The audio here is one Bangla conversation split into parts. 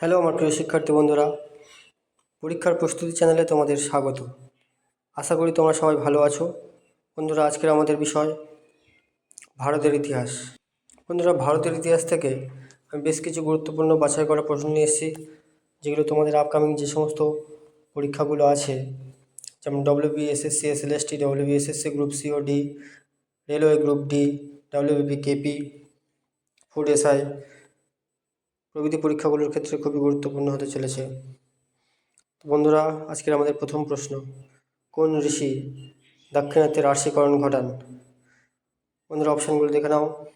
হ্যালো আমার প্রিয় শিক্ষার্থী বন্ধুরা, পরীক্ষার প্রস্তুতি চ্যানেলে তোমাদের স্বাগত। আশা করি তোমরা সবাই ভালো আছো। বন্ধুরা, আজকের আমাদের বিষয় ভারতের ইতিহাস। বন্ধুরা, ভারতের ইতিহাস থেকে আমি বেশ কিছু গুরুত্বপূর্ণ বাছাই করা প্রশ্ন নিয়ে এসেছি, যেগুলো তোমাদের আপকামিং যে সমস্ত পরীক্ষাগুলো আছে, যেমন WB SSC SLST WB SSC group C ও D railway group D WBP KP food SI প্রভৃতি পরীক্ষাগুলোর ক্ষেত্রে খুবই গুরুত্বপূর্ণ হতে চলেছে। বন্ধুরা, আজকের আমাদের প্রথম প্রশ্ন। কোন ঋষি দাক্ষিণাত্যের আর্শীকরণ ঘটান? বন্ধুরা, অপশানগুলো দেখে নাও।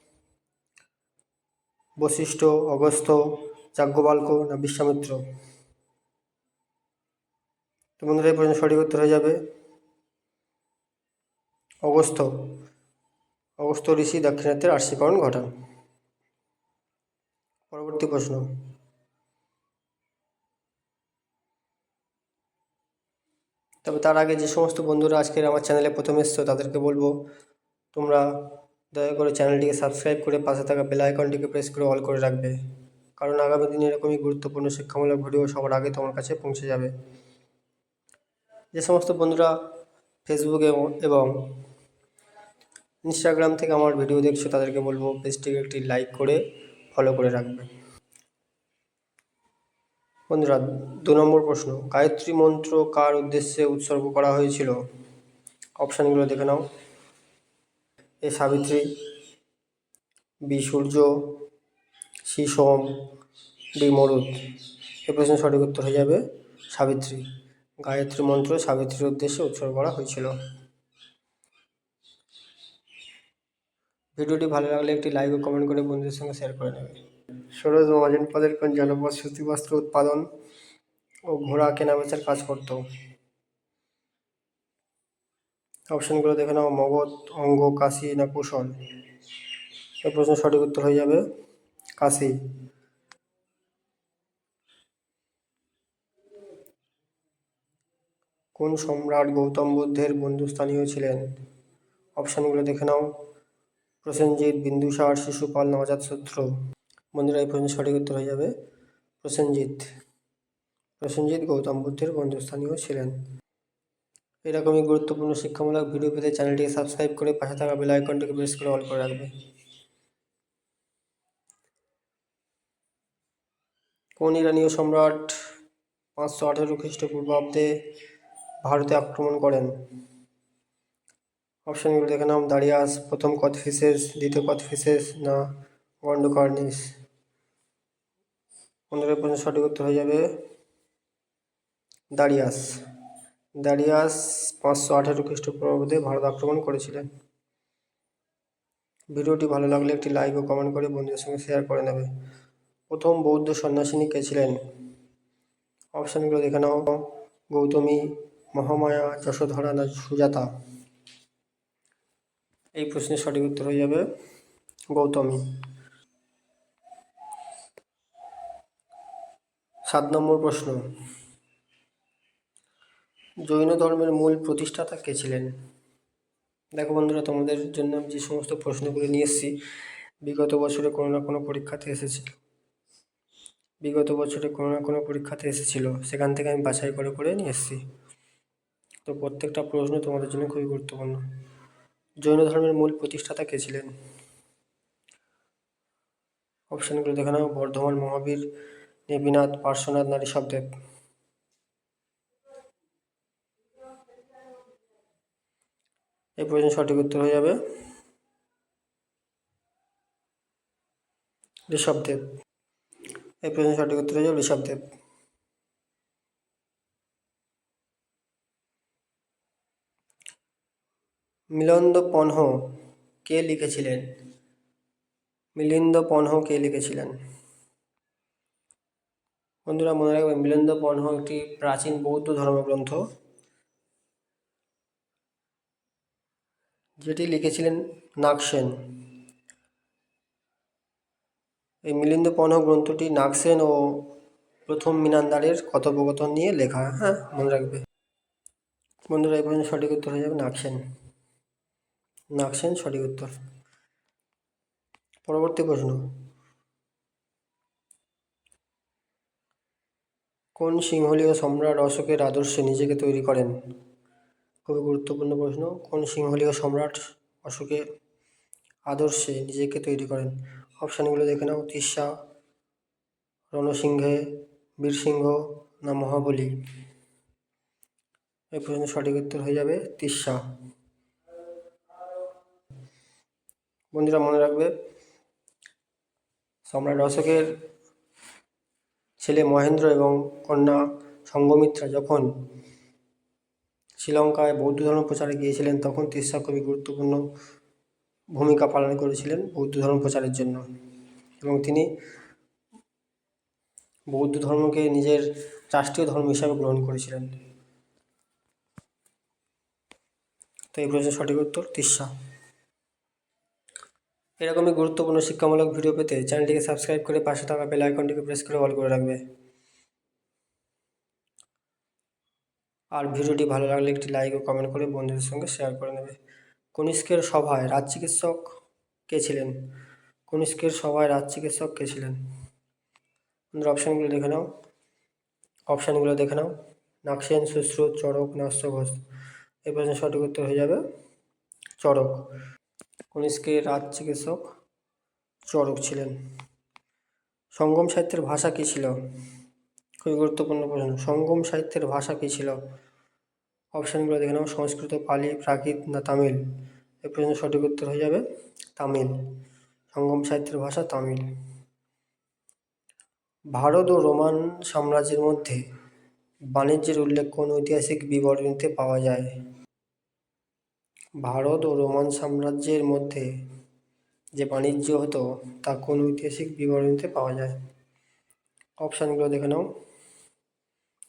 বশিষ্ঠ অগস্ত্য যাজ্ঞবাল্ক না বিশ্বামিত্র? তো বন্ধুরা, এই প্রশ্ন সঠিক উত্তর হয়ে যাবে অগস্ত অগস্ত্য ঋষি দাক্ষিণাত্যের আর্শীকরণ ঘটান। পরবর্তী প্রশ্ন। তবে তার আগে যে সমস্ত বন্ধুরা আজকের আমার চ্যানেলে প্রথম এসছো, তাদেরকে বলব, তোমরা দয়া করে চ্যানেলটিকে সাবস্ক্রাইব করে পাশে থাকা বেল আইকনটিকে প্রেস করে অল করে রাখবে। কারণ আগামী দিনে এরকমই গুরুত্বপূর্ণ শিক্ষামূলক ভিডিও সবার আগে তোমার কাছে পৌঁছে যাবে। যে সমস্ত বন্ধুরা ফেসবুকে এবং ইনস্টাগ্রাম থেকে আমার ভিডিও দেখছ, তাদেরকে বলব, পেজটিকে একটি লাইক করে ফলো করে রাখবে। বন্ধুরা, দু নম্বর প্রশ্ন, গায়ত্রী মন্ত্র কার উদ্দেশ্যে উৎসর্গ করা হয়েছিল? অপশানগুলো দেখে নাও। A Savitri B Surya C Soma D Marut. A প্রশ্নের সঠিক উত্তর হয়ে যাবে সাবিত্রী। গায়ত্রী মন্ত্র সাবিত্রীর উদ্দেশ্যে উৎসর্গ করা হয়েছিল। ভিডিওটি ভালো লাগলে একটি লাইক ও কমেন্ট করে বন্ধুদের সঙ্গে শেয়ার করে নেবে। সরোজ মহাজন পদের কোন জনপদ সুতিবস্ত্র উৎপাদন ও ঘোড়া কেনাবেচার কাজ করত? অপশনগুলো দেখে নাও, মগধ, অঙ্গ, কাশি না কুশল? এই প্রশ্নের সঠিক উত্তর হয়ে যাবে, কাশি। কোন সম্রাট গৌতম বুদ্ধের বন্ধুস্থানীয় ছিলেন? অপশানগুলো দেখে নাও। প্রসেনজিৎ বিন্দুসার শিশুপাল না সূত্র বন্ধুরা, এই প্রশ্নের সঠিক উত্তর হয়ে যাবে প্রসেনজিৎ। প্রসেনজিৎ গৌতম বুদ্ধের বন্ধুস্থানীয় ছিলেন। এরকমই গুরুত্বপূর্ণ শিক্ষামূলক ভিডিও পেতে চ্যানেলটিকে সাবস্ক্রাইব করে পাশে থাকা বেল আইকনটিকে প্রেস করে অল করে রাখবে। কোন ইরানীয় সম্রাট পাঁচশো আঠেরো খ্রিস্টপূর্বাব্দে ভারতে আক্রমণ করেন? অপশানগুলো দেখে নাম দারিয়াস প্রথম কথফিসেস দ্বিতীয় কথফিসেস না গন্ডকার্নিস পনেরো প্রশ্ন সঠিক উত্তর হয়ে যাবে দারিয়াস দারিয়াস পাঁচশো আঠেরো খ্রিস্টপূর্বাব্দে ভারত আক্রমণ করেছিলেন। ভিডিওটি ভালো লাগলে একটি লাইক ও কমেন্ট করে বন্ধুদের সঙ্গে শেয়ার করে নেবে। প্রথম বৌদ্ধ সন্ন্যাসিনী কে ছিলেন? অপশানগুলো দেখে নাও, গৌতমী, মহামায়া, যশোধরা, না, সুজাতা। এই প্রশ্নের সঠিক উত্তর হয়ে যাবে গৌতমী সাত নম্বর প্রশ্ন। জৈন ধর্মের মূল প্রতিষ্ঠাতা কে ছিলেন? দেখো বন্ধুরা, তোমাদের জন্য আমি যে সমস্ত প্রশ্নগুলো নিয়ে এসেছি, বিগত বছরে কোনো না কোনো পরীক্ষাতে এসেছিল বিগত বছরে কোনো না কোনো পরীক্ষাতে এসেছিল, সেখান থেকে আমি বাছাই করে করে নিয়ে এসেছি। তো প্রত্যেকটা প্রশ্ন তোমাদের জন্য খুবই গুরুত্বপূর্ণ। জৈন ধর্মের মূল প্রতিষ্ঠাতা কে ছিলেন? অপশানগুলো দেখে নাও। বর্ধমান মহাবীর নেমিনাথ পার্শ্বনাথ, নারী সবদেব এই প্রশ্ন সঠিক উত্তর হয়ে যাবে। ঋষভদেব এই প্রশ্ন সঠিক উত্তর হয়ে যাবে ঋষভদেব মিলন্দ পনহ কে লিখেছিলেন? মিলিন্দ পনহ কে লিখেছিলেন? বন্ধুরা, মনে রাখবেন, মিলিন্দ পনহ একটি প্রাচীন বৌদ্ধ ধর্মগ্রন্থ, যেটি লিখেছিলেন নাগসেন। এই মিলিন্দ পনহ গ্রন্থটি নাগসেন ও প্রথম মিনান্দারের কথোপকথন নিয়ে লেখা হ্যাঁ মনে রাখবে। বন্ধুরা, এই পর্যন্ত সঠিক উত্তর হয়ে যাবে নাগসেন। নাগসেন সঠিক উত্তর। পরবর্তী প্রশ্ন। কোন সিংহলীয় সম্রাট অশোকের আদর্শে নিজেকে তৈরি করেন? খুবই গুরুত্বপূর্ণ প্রশ্ন। কোন সিংহলীয় সম্রাট অশোকের আদর্শে নিজেকে তৈরি করেন? অপশানগুলো দেখে নাও। তিস্সা রণসিংহে, বীরসিংহ না মহাবলী? এই প্রশ্নের সঠিক উত্তর হয়ে যাবে তিস্সা বন্ধুরা মনে রাখবে, সম্রাট অশোকের ছেলে মহেন্দ্র এবং কন্যা সঙ্গমিত্রা যখন শ্রীলঙ্কায় বৌদ্ধ ধর্ম প্রচারে গিয়েছিলেন, তখন তিস্সা খুবই গুরুত্বপূর্ণ ভূমিকা পালন করেছিলেন বৌদ্ধ ধর্ম প্রচারের জন্য। এবং তিনি বৌদ্ধ ধর্মকে নিজের রাষ্ট্রীয় ধর্ম হিসাবে গ্রহণ করেছিলেন। তো এই প্রশ্নের সঠিক উত্তর তিস্সা এরকমই গুরুত্বপূর্ণ শিক্ষামূলক ভিডিও পেতে চ্যানেলটিকে সাবস্ক্রাইব করে পাশে থাকা বেল আইকনটিকে প্রেস করে অল করে রাখবে। আর ভিডিওটি ভালো লাগলে একটি লাইক ও কমেন্ট করে বন্ধুদের সঙ্গে শেয়ার করে নেবে। কনিষ্কের সভায় রাজ চিকিৎসক কে ছিলেন? কনিষ্কের সভায় রাজ চিকিৎসক কে ছিলেন? অপশানগুলো দেখে নাও। অপশানগুলো দেখে নাও। নাকসেন সুশ্রুত, চড়ক নাস্য ঘোষ এই প্রশ্নের সঠিক উত্তর হয়ে যাবে চড়ক। কনিষ্কের রাজ চিকিৎসক চড়ক ছিলেন। সঙ্গম সাহিত্যের ভাষা কী ছিল? খুবই গুরুত্বপূর্ণ প্রশ্ন। সঙ্গম সাহিত্যের ভাষা কী ছিল? অপশানগুলো দেখে নাও। সংস্কৃত, পালি, প্রাকৃত না তামিল? এই প্রশ্নের সঠিক উত্তর হয়ে যাবে তামিল। সঙ্গম সাহিত্যের ভাষা তামিল। ভারত ও রোমান সাম্রাজ্যের মধ্যে বাণিজ্যের উল্লেখ কোন ঐতিহাসিক বিবরণীতে পাওয়া যায়? ভারত ও রোমান সাম্রাজ্যের মধ্যে যে বাণিজ্য হতো, তা কোন ঐতিহাসিক বিবরণীতে পাওয়া যায়? অপশানগুলো দেখে নাও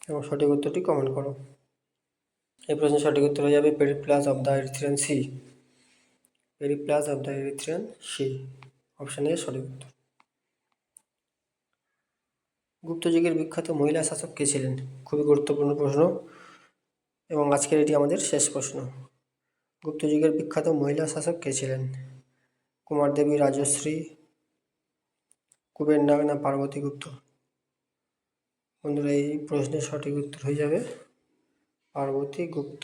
এবং সঠিক উত্তরটি কমেন্ট করো। এই প্রশ্নের সঠিক উত্তর হয়ে যাবে periplus of the Erythraean sea periplus of the Erythraean sea option A সঠিক উত্তর। গুপ্ত যুগের বিখ্যাত মহিলা শাসক কে ছিলেন? খুবই গুরুত্বপূর্ণ প্রশ্ন এবং আজকের এটি আমাদের শেষ প্রশ্ন। গুপ্ত যুগের বিখ্যাত মহিলা শাসক কে ছিলেন? কুমার দেবী রাজশ্রী, কুবের নাগ না পার্বতী গুপ্ত? বন্ধুরা, এই প্রশ্নের সঠিক উত্তর হয়ে যাবে পার্বতী গুপ্ত।